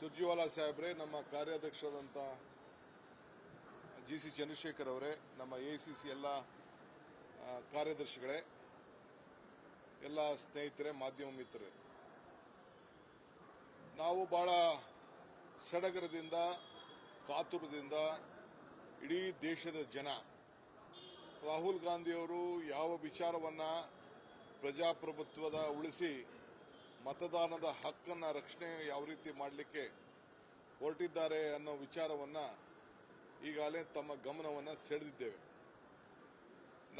ಸುರ್ಜಿವಾಲಾ ಸಾಹೇಬ್ರೆ, ನಮ್ಮ ಕಾರ್ಯಾಧ್ಯಕ್ಷರಾದಂಥ G C Chandrashekhar ಅವರೇ, ನಮ್ಮ ಎ ಸಿ ಸಿ ಎಲ್ಲ ಕಾರ್ಯದರ್ಶಿಗಳೇ, ಎಲ್ಲ ಸ್ನೇಹಿತರೆ, ಮಾಧ್ಯಮ ಮಿತ್ರರೇ. ನಾವು ಬಹಳ ಸಡಗರದಿಂದ, ಕಾತುರದಿಂದ ಇಡೀ ದೇಶದ ಜನ, ರಾಹುಲ್ ಗಾಂಧಿಯವರು ಯಾವ ವಿಚಾರವನ್ನು ಪ್ರಜಾಪ್ರಭುತ್ವದ ಉಳಿಸಿ ಮತದಾನದ ಹಕ್ಕನ್ನು ರಕ್ಷಣೆ ಯಾವ ರೀತಿ ಮಾಡಲಿಕ್ಕೆ ಹೊರಟಿದ್ದಾರೆ ಅನ್ನೋ ವಿಚಾರವನ್ನು ಈಗಾಗಲೇ ತಮ್ಮ ಗಮನವನ್ನು ಸೆಳೆದಿದ್ದೇವೆ.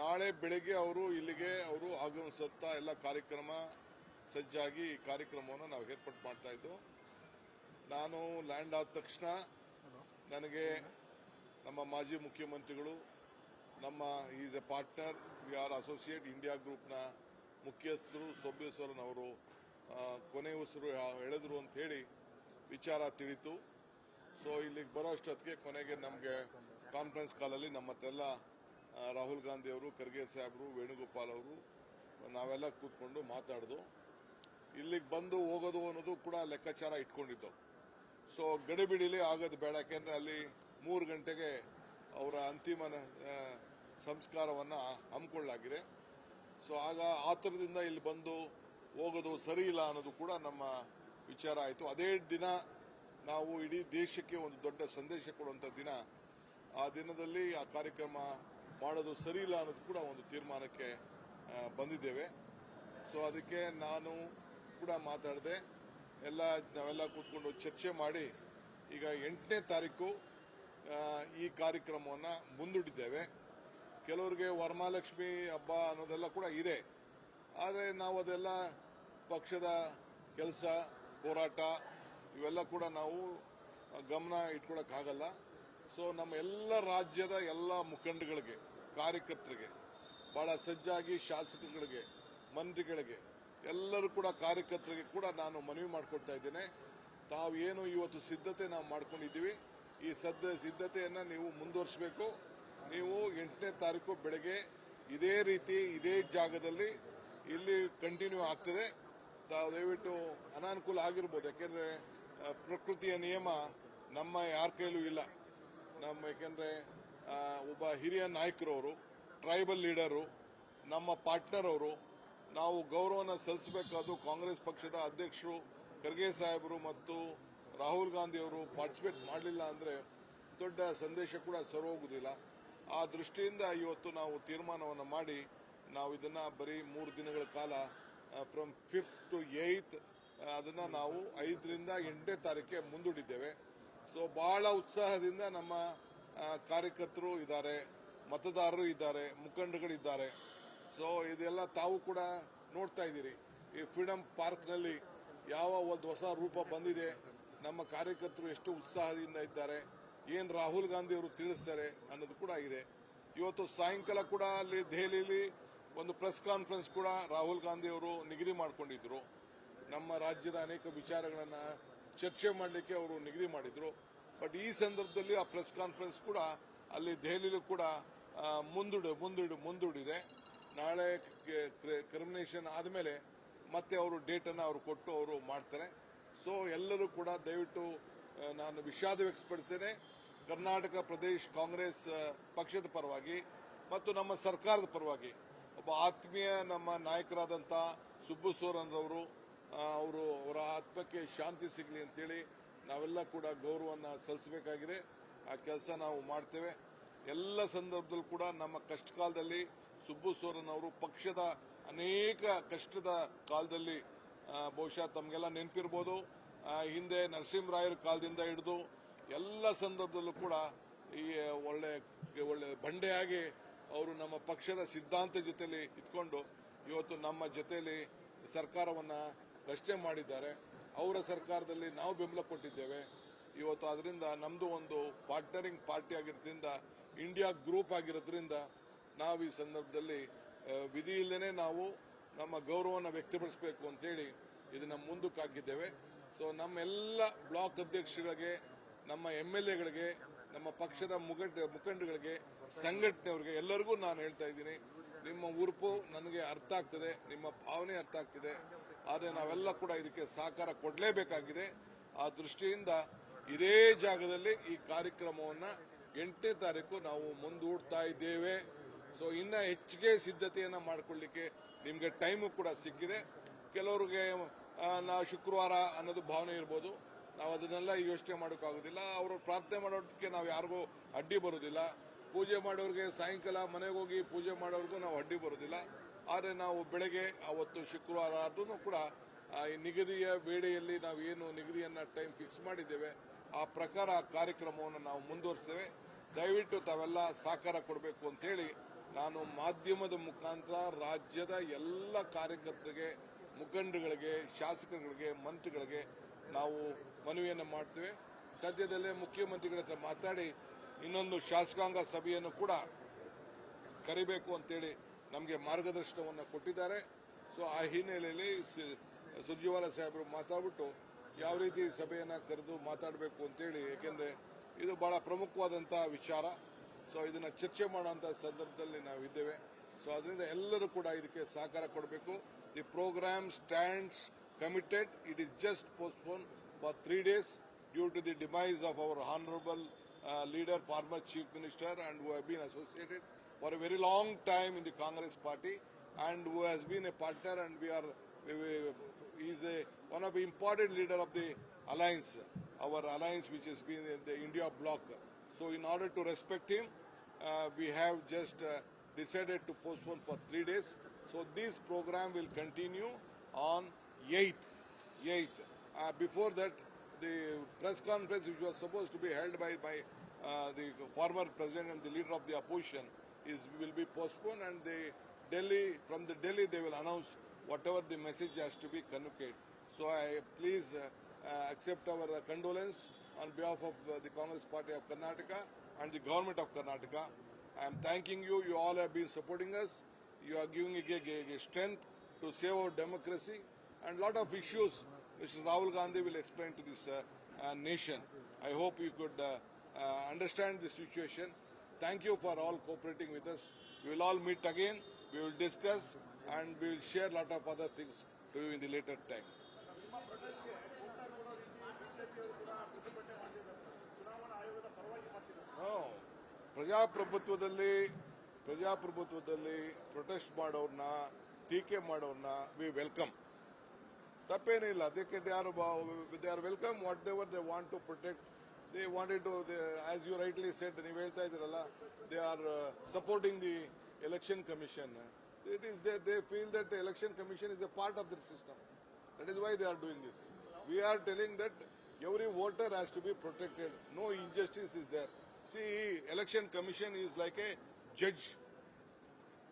ನಾಳೆ ಬೆಳಗ್ಗೆ ಅವರು ಇಲ್ಲಿಗೆ ಅವರು ಆಗಮಿಸುತ್ತಾ ಎಲ್ಲ ಕಾರ್ಯಕ್ರಮ ಸಜ್ಜಾಗಿ ಈ ಕಾರ್ಯಕ್ರಮವನ್ನು ನಾವು ಏರ್ಪಾಟ್ ಮಾಡ್ತಾ ಇದ್ದು, ನಾನು ಲ್ಯಾಂಡ್ ಆದ ತಕ್ಷಣ ನನಗೆ ನಮ್ಮ ಮಾಜಿ ಮುಖ್ಯಮಂತ್ರಿಗಳು, ನಮ್ಮ is a partner, we are associate, India ಗ್ರೂಪ್ನ ಮುಖ್ಯಸ್ಥರು ಸೋಮೇಶ್ವರನ್ ಅವರು ಕೊನೆ ಉಸಿರು ಎಳೆದ್ರು ಅಂತ ಹೇಳಿ ವಿಚಾರ ತಿಳಿತು. ಸೊ ಇಲ್ಲಿಗೆ ಬರೋ ಅಷ್ಟೊತ್ತಿಗೆ ಕೊನೆಗೆ ನಮಗೆ ಕಾನ್ಫರೆನ್ಸ್ ಕಾಲಲ್ಲಿ ನಮ್ಮತ್ತೆಲ್ಲ ರಾಹುಲ್ ಗಾಂಧಿ ಅವರು ಖರ್ಗೆ ಸಾಹೇಬರು ವೇಣುಗೋಪಾಲ್ ಅವರು ನಾವೆಲ್ಲ ಕೂತ್ಕೊಂಡು ಮಾತಾಡ್ದು. ಇಲ್ಲಿಗೆ ಬಂದು ಹೋಗೋದು ಅನ್ನೋದು ಕೂಡ ಲೆಕ್ಕಾಚಾರ ಇಟ್ಕೊಂಡಿದ್ದು. ಸೊ ಗಡಿಬಿಡಿಲಿ ಆಗೋದು ಬೇಡ ಯಾಕೆಂದರೆ ಅಲ್ಲಿ ಮೂರು ಗಂಟೆಗೆ ಅವರ ಅಂತಿಮ ಆ, ಸಂಸ್ಕಾರವನ್ನು ಹಮ್ಮಿಕೊಳ್ಳಲಾಗಿದೆ. ಸೊ ಆಗ ಆತರದಿಂದ ಇಲ್ಲಿ ಬಂದು ಹೋಗೋದು ಸರಿ ಇಲ್ಲ ಅನ್ನೋದು ಕೂಡ ನಮ್ಮ ವಿಚಾರ ಆಯಿತು. ಅದೇ ದಿನ ನಾವು ಇಡೀ ದೇಶಕ್ಕೆ ಒಂದು ದೊಡ್ಡ ಸಂದೇಶ ಕೊಡುವಂಥ ದಿನ. ಆ ದಿನದಲ್ಲಿ ಆ ಕಾರ್ಯಕ್ರಮ ಮಾಡೋದು ಸರಿ ಇಲ್ಲ ಅನ್ನೋದು ಕೂಡ ಒಂದು ತೀರ್ಮಾನಕ್ಕೆ ಬಂದಿದ್ದೇವೆ. ಸೊ ಅದಕ್ಕೆ ನಾನು ಕೂಡ ಮಾತಾಡಿದೆ. ಎಲ್ಲ, ನಾವೆಲ್ಲ ಕೂತ್ಕೊಂಡು ಚರ್ಚೆ ಮಾಡಿ ಈಗ ಎಂಟನೇ ತಾರೀಕು ಈ ಕಾರ್ಯಕ್ರಮವನ್ನು ಮುಂದೂಡಿದ್ದೇವೆ. ಕೆಲವರಿಗೆ ವರಮಹಾಲಕ್ಷ್ಮಿ ಹಬ್ಬ ಅನ್ನೋದೆಲ್ಲ ಕೂಡ ಇದೆ. ಆದರೆ ನಾವು ಅದೆಲ್ಲ ಪಕ್ಷದ ಕೆಲಸ, ಹೋರಾಟ, ಇವೆಲ್ಲ ಕೂಡ ನಾವು ಗಮನ ಇಟ್ಕೊಳಕ್ಕಾಗಲ್ಲ. ಸೊ ನಮ್ಮ ಎಲ್ಲ ರಾಜ್ಯದ ಎಲ್ಲ ಮುಖಂಡಗಳಿಗೆ, ಕಾರ್ಯಕರ್ತರಿಗೆ, ಬಹಳ ಸಜ್ಜಾಗಿ ಶಾಸಕಗಳಿಗೆ, ಮಂತ್ರಿಗಳಿಗೆ, ಎಲ್ಲರೂ ಕೂಡ ಕಾರ್ಯಕರ್ತರಿಗೆ ಕೂಡ ನಾನು ಮನವಿ ಮಾಡ್ಕೊಳ್ತಾ ಇದ್ದೇನೆ. ತಾವು ಏನು ಇವತ್ತು ಸಿದ್ಧತೆ ನಾವು ಮಾಡ್ಕೊಂಡಿದ್ದೀವಿ, ಈ ಸದ್ದ ಸಿದ್ಧತೆಯನ್ನು ನೀವು ಮುಂದುವರಿಸಬೇಕು. ನೀವು ಎಂಟನೇ ತಾರೀಕು ಬೆಳಗ್ಗೆ ಇದೇ ರೀತಿ, ಇದೇ ಜಾಗದಲ್ಲಿ ಇಲ್ಲಿ ಕಂಟಿನ್ಯೂ ಆಗ್ತದೆ. ದಯವಿಟ್ಟು ಅನಾನುಕೂಲ ಆಗಿರ್ಬೋದು. ಯಾಕೆಂದ್ರೆ ಪ್ರಕೃತಿಯ ನಿಯಮ ನಮ್ಮ ಯಾರ ಕೈಲೂ ಇಲ್ಲ. ನಮ್ಮ ಯಾಕೆಂದ್ರೆ ಒಬ್ಬ ಹಿರಿಯ ನಾಯಕರವರು ಟ್ರೈಬಲ್ ಲೀಡರು ನಮ್ಮ ಪಾರ್ಟ್ನರ್ ಅವರು, ನಾವು ಗೌರವನ ಸಲ್ಲಿಸಬೇಕಾದ್ದು ಕಾಂಗ್ರೆಸ್ ಪಕ್ಷದ ಅಧ್ಯಕ್ಷರು ಖರ್ಗೆ ಸಾಹೇಬರು ಮತ್ತು ರಾಹುಲ್ ಗಾಂಧಿ ಅವರು ಪಾರ್ಟಿಸಿಪೇಟ್ ಮಾಡಲಿಲ್ಲ ಅಂದರೆ ದೊಡ್ಡ ಸಂದೇಶ ಕೂಡ ಸರೋಗುವುದಿಲ್ಲ ಆ ದೃಷ್ಟಿಯಿಂದ ಇವತ್ತು ನಾವು ತೀರ್ಮಾನವನ್ನು ಮಾಡಿ ನಾವು ಇದನ್ನ ಬರೀ ಮೂರು ದಿನಗಳ ಕಾಲ ಫ್ರಮ್ ಫಿಫ್ತ್ ಟು ಏಯ್ತ್ ಅದನ್ನ ನಾವು ಐದರಿಂದ ಎಂಟನೇ ತಾರೀಕಿಗೆ ಮುಂದೂಡಿದ್ದೇವೆ. ಸೊ ಬಹಳ ಉತ್ಸಾಹದಿಂದ ನಮ್ಮ ಕಾರ್ಯಕರ್ತರು ಇದ್ದಾರೆ, ಮತದಾರರು ಇದ್ದಾರೆ, ಮುಖಂಡರುಗಳಿದ್ದಾರೆ. ಸೊ ಇದೆಲ್ಲ ತಾವು ಕೂಡ ನೋಡ್ತಾ ಇದ್ದೀರಿ. ಈ ಫ್ರೀಡಂ ಪಾರ್ಕ್ನಲ್ಲಿ ಯಾವ ಒಂದು ಹೊಸ ರೂಪ ಬಂದಿದೆ, ನಮ್ಮ ಕಾರ್ಯಕರ್ತರು ಎಷ್ಟು ಉತ್ಸಾಹದಿಂದ ಇದ್ದಾರೆ, ಏನು ರಾಹುಲ್ ಗಾಂಧಿ ಅವರು ತಿಳಿಸ್ತಾರೆ ಅನ್ನೋದು ಕೂಡ ಇದೆ. ಇವತ್ತು ಸಾಯಂಕಾಲ ಕೂಡ ಅಲ್ಲಿ ದೆಹಲಿಯಲ್ಲಿ ಒಂದು ಪ್ರೆಸ್ ಕಾನ್ಫರೆನ್ಸ್ ಕೂಡ ರಾಹುಲ್ ಗಾಂಧಿ ಅವರು ನಿಗದಿ ಮಾಡಿಕೊಂಡಿದ್ರು. ನಮ್ಮ ರಾಜ್ಯದ ಅನೇಕ ವಿಚಾರಗಳನ್ನ ಚರ್ಚೆ ಮಾಡಲಿಕ್ಕೆ ಅವರು ನಿಗದಿ ಮಾಡಿದ್ರು. ಬಟ್ ಈ ಸಂದರ್ಭದಲ್ಲಿ ಆ ಪ್ರೆಸ್ ಕಾನ್ಫರೆನ್ಸ್ ಕೂಡ ಅಲ್ಲಿ ದೆಹಲಿಯಲ್ಲೂ ಕೂಡ ಮುಂದೂಡಿ ಮುಂದೂಡು ಮುಂದೂಡು, ಮುಂದೂಡಿದೆ. ನಾಳೆ ಕ್ರಿಮಿನೇಷನ್ ಆದಮೇಲೆ ಮತ್ತೆ ಅವರು ಡೇಟನ್ನು ಅವರು ಕೊಟ್ಟು ಅವರು ಮಾಡ್ತಾರೆ. ಸೊ ಎಲ್ಲರೂ ಕೂಡ ದಯವಿಟ್ಟು ನಾನು ವಿಷಾದ ವ್ಯಕ್ತಪಡ್ತೇನೆ ಕರ್ನಾಟಕ ಪ್ರದೇಶ ಕಾಂಗ್ರೆಸ್ ಪಕ್ಷದ ಪರವಾಗಿ ಮತ್ತು ನಮ್ಮ ಸರ್ಕಾರದ ಪರವಾಗಿ. ಒಬ್ಬ ಆತ್ಮೀಯ ನಮ್ಮ ನಾಯಕರಾದಂಥ ಸುಬ್ಬು ಸೋರನ್ರವರು ಅವರು ಅವರ ಆತ್ಮಕ್ಕೆ ಶಾಂತಿ ಸಿಗಲಿ ಅಂತೇಳಿ ನಾವೆಲ್ಲ ಕೂಡ ಗೌರವವನ್ನು ಸಲ್ಲಿಸಬೇಕಾಗಿದೆ. ಆ ಕೆಲಸ ನಾವು ಮಾಡ್ತೇವೆ. ಎಲ್ಲ ಸಂದರ್ಭದಲ್ಲೂ ಕೂಡ ನಮ್ಮ ಕಷ್ಟ ಕಾಲದಲ್ಲಿ ಸುಬ್ಬು ಸೋರನ್ ಅವರು ಪಕ್ಷದ ಅನೇಕ ಕಷ್ಟದ ಕಾಲದಲ್ಲಿ ಬಹುಶಃ ತಮಗೆಲ್ಲ ನೆನಪಿರ್ಬೋದು. ಹಿಂದೆ ನರಸಿಂಹರಾಯರ ಕಾಲದಿಂದ ಹಿಡಿದು ಎಲ್ಲ ಸಂದರ್ಭದಲ್ಲೂ ಕೂಡ ಈ ಒಳ್ಳೆ ಒಳ್ಳೆ ಬಂಡೆಯಾಗಿ ಅವರು ನಮ್ಮ ಪಕ್ಷದ ಸಿದ್ಧಾಂತ ಜೊತೆಲಿ ಇಟ್ಕೊಂಡು ಇವತ್ತು ನಮ್ಮ ಜೊತೆಲಿ ಸರ್ಕಾರವನ್ನ ರಚನೆ ಮಾಡಿದ್ದಾರೆ. ಅವರ ಸರ್ಕಾರದಲ್ಲಿ ನಾವು ಬೆಂಬಲ ಕೊಟ್ಟಿದ್ದೇವೆ. ಇವತ್ತು ಅದರಿಂದ ನಮ್ದು ಒಂದು ಪಾರ್ಟ್ನರಿಂಗ್ ಪಾರ್ಟಿ ಆಗಿರೋದ್ರಿಂದ ಇಂಡಿಯಾ ಗ್ರೂಪ್ ಆಗಿರೋದ್ರಿಂದ ನಾವು ಈ ಸಂದರ್ಭದಲ್ಲಿ ವಿಧಿ ಇಲ್ಲದೇ ನಾವು ನಮ್ಮ ಗೌರವವನ್ನು ವ್ಯಕ್ತಪಡಿಸಬೇಕು ಅಂತೇಳಿ ಇದನ್ನ ಮುಂದಕ್ಕೆ ಹಾಕಿದ್ದೇವೆ. ಸೊ ನಮ್ಮೆಲ್ಲ ಬ್ಲಾಕ್ ಅಧ್ಯಕ್ಷಗಳಿಗೆ ನಮ್ಮ ಎಂ ಎಲ್ ಎಗಳಿಗೆ ನಮ್ಮ ಪಕ್ಷದ ಮುಖಂಡ ಮುಖಂಡಗಳಿಗೆ ಸಂಘಟನೆಯವರಿಗೆ ಎಲ್ಲರಿಗೂ ನಾನು ಹೇಳ್ತಾ ಇದ್ದೀನಿ, ನಿಮ್ಮ ಉರುಪು ನನಗೆ ಅರ್ಥ ಆಗ್ತದೆ, ನಿಮ್ಮ ಭಾವನೆ ಅರ್ಥ ಆಗ್ತಿದೆ, ಆದರೆ ನಾವೆಲ್ಲ ಕೂಡ ಇದಕ್ಕೆ ಸಹಕಾರ ಕೊಡಲೇಬೇಕಾಗಿದೆ. ಆ ದೃಷ್ಟಿಯಿಂದ ಇದೇ ಜಾಗದಲ್ಲಿ ಈ ಕಾರ್ಯಕ್ರಮವನ್ನು ಎಂಟನೇ ತಾರೀಕು ನಾವು ಮುಂದೂಡ್ತಾ ಇದ್ದೇವೆ. ಸೊ ಇನ್ನ ಹೆಚ್ಚಿಗೆ ಸಿದ್ಧತೆಯನ್ನು ಮಾಡಿಕೊಳ್ಳಿಕ್ಕೆ ನಿಮಗೆ ಟೈಮು ಕೂಡ ಸಿಕ್ಕಿದೆ. ಕೆಲವರಿಗೆ ನಾವು ಶುಕ್ರವಾರ ಅನ್ನೋದು ಭಾವನೆ ಇರ್ಬೋದು. ನಾವು ಅದನ್ನೆಲ್ಲ ಯೋಚನೆ ಮಾಡೋಕ್ಕಾಗೋದಿಲ್ಲ. ಅವರು ಪ್ರಾರ್ಥನೆ ಮಾಡೋದಕ್ಕೆ ನಾವು ಯಾರಿಗೂ ಅಡ್ಡಿ ಬರೋದಿಲ್ಲ. ಪೂಜೆ ಮಾಡೋರಿಗೆ ಸಾಯಂಕಾಲ ಮನೆಗೆ ಹೋಗಿ ಪೂಜೆ ಮಾಡೋರಿಗೂ ನಾವು ಅಡ್ಡಿ ಬರೋದಿಲ್ಲ. ಆದರೆ ನಾವು ಬೆಳಗ್ಗೆ, ಅವತ್ತು ಶುಕ್ರವಾರ ಅದನ್ನು ಕೂಡ ಈ ನಿಗದಿಯ ವೇಳೆಯಲ್ಲಿ ನಾವು ಏನು ನಿಗದಿಯನ್ನು ಟೈಮ್ ಫಿಕ್ಸ್ ಮಾಡಿದ್ದೇವೆ, ಆ ಪ್ರಕಾರ ಕಾರ್ಯಕ್ರಮವನ್ನು ನಾವು ಮುಂದುವರಿಸ್ತೇವೆ. ದಯವಿಟ್ಟು ತಾವೆಲ್ಲ ಸಹಕಾರ ಕೊಡಬೇಕು ಅಂತೇಳಿ ನಾನು ಮಾಧ್ಯಮದ ಮುಖಾಂತರ ರಾಜ್ಯದ ಎಲ್ಲ ಕಾರ್ಯಕರ್ತರಿಗೆ ಮುಖಂಡಗಳಿಗೆ ಶಾಸಕರುಗಳಿಗೆ, ಮಂತ್ರಿಗಳಿಗೆ ನಾವು ಮನವಿಯನ್ನು ಮಾಡ್ತೇವೆ. ಸದ್ಯದಲ್ಲೇ ಮುಖ್ಯಮಂತ್ರಿಗಳ ಹತ್ರ ಮಾತಾಡಿ ಇನ್ನೊಂದು ಶಾಸಕಾಂಗ ಸಭೆಯನ್ನು ಕೂಡ ಕರಿಬೇಕು ಅಂತೇಳಿ ನಮಗೆ ಮಾರ್ಗದರ್ಶನವನ್ನು ಕೊಟ್ಟಿದ್ದಾರೆ. ಸೊ ಆ ಹಿನ್ನೆಲೆಯಲ್ಲಿ ಸುರ್ಜಿವಾಲ ಸಾಹೇಬರು ಮಾತಾಡ್ಬಿಟ್ಟು ಯಾವ ರೀತಿ ಸಭೆಯನ್ನು ಕರೆದು ಮಾತಾಡಬೇಕು ಅಂತೇಳಿ, ಏಕೆಂದರೆ ಇದು ಬಹಳ ಪ್ರಮುಖವಾದಂಥ ವಿಚಾರ. ಸೊ ಇದನ್ನು ಚರ್ಚೆ ಮಾಡುವಂಥ ಸಂದರ್ಭದಲ್ಲಿ ನಾವು ಇದ್ದೇವೆ. ಸೊ ಅದರಿಂದ ಎಲ್ಲರೂ ಕೂಡ ಇದಕ್ಕೆ ಸಹಕಾರ ಕೊಡಬೇಕು. The program stands committed. It is just postponed for three days due to the demise of our honorable uh, leader, former chief minister, and who have been associated for a very long time in the Congress party, and who has been a partner, and we are we, we, he is a, one of the important leader of the alliance, our alliance which has been in the India bloc. So in order to respect him, uh, we have just uh, decided to postpone for three days. So this program will continue on 8th. 8th. Uh, before that, the press conference which was supposed to be held by, by uh, the former president and the leader of the opposition is will be postponed and the Delhi from the Delhi they will announce whatever the message has to be communicated. So I please uh, uh, accept our uh, condolence on behalf of uh, the Congress Party of Karnataka and the government of Karnataka. I am thanking you. You all have been supporting us. You are giving a, a, a strength to save our democracy and lot of issues Mr. Rahul Gandhi will explain to this uh, uh, nation. I hope you could uh, uh, understand the situation. Thank you for all cooperating with us. We will all meet again. We will discuss and we will share lot of other things to you in the later time. No. ಪ್ರಜಾಪ್ರಭುತ್ವದಲ್ಲಿ ಪ್ರಜಾಪ್ರಭುತ್ವದಲ್ಲಿ protest ಮಾಡೋರ್ನ ಟೀಕೆ ಮಾಡೋರ್ನ V welcome ತಪ್ಪೇನಿಲ್ಲ ಅದಕ್ಕೆ they are they are welcome whatever they want to protect they wanted to as you rightly said ನೀವು ಹೇಳ್ತಾ ಇದ್ದೀರಲ್ಲ they are supporting the election commission it is they they feel that election commission is a part of the system that is why they are doing this we are telling that every voter has to be protected. No injustice is there. See, election commission is like a judge.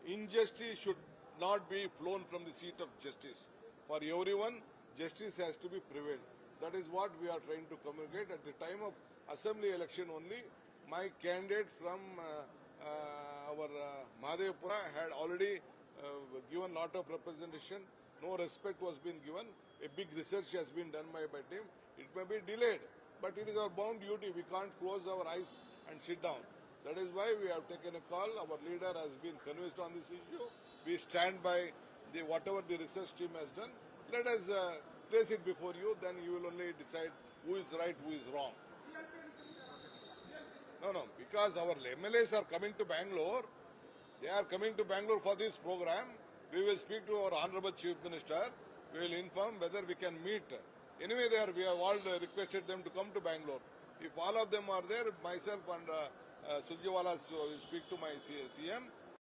Injustice should not be flown from the seat of justice. For everyone, justice has to be prevailed. That is what we are trying to communicate. At the time of assembly election only, my candidate from uh, uh, our uh, Madhevpura had already uh, given lot of representation. No respect was being given. A big research has been done by my team. It may be delayed, but it is our bound duty. We can't close our eyes and sit down. That is why we have taken a call. Our leader has been convinced on this issue. We stand by the whatever the research team has done. Let us uh, place it before you. Then you will only decide who is right, who is wrong. No, no, because our MLAs are coming to Bangalore. They are coming to Bangalore for this program. We will speak to our Honorable Chief Minister. We will inform whether we can meet. Anyway, they are, we have all uh, requested them to come to Bangalore. If all of them are there, myself and uh, uh, Surjewala will speak to my CM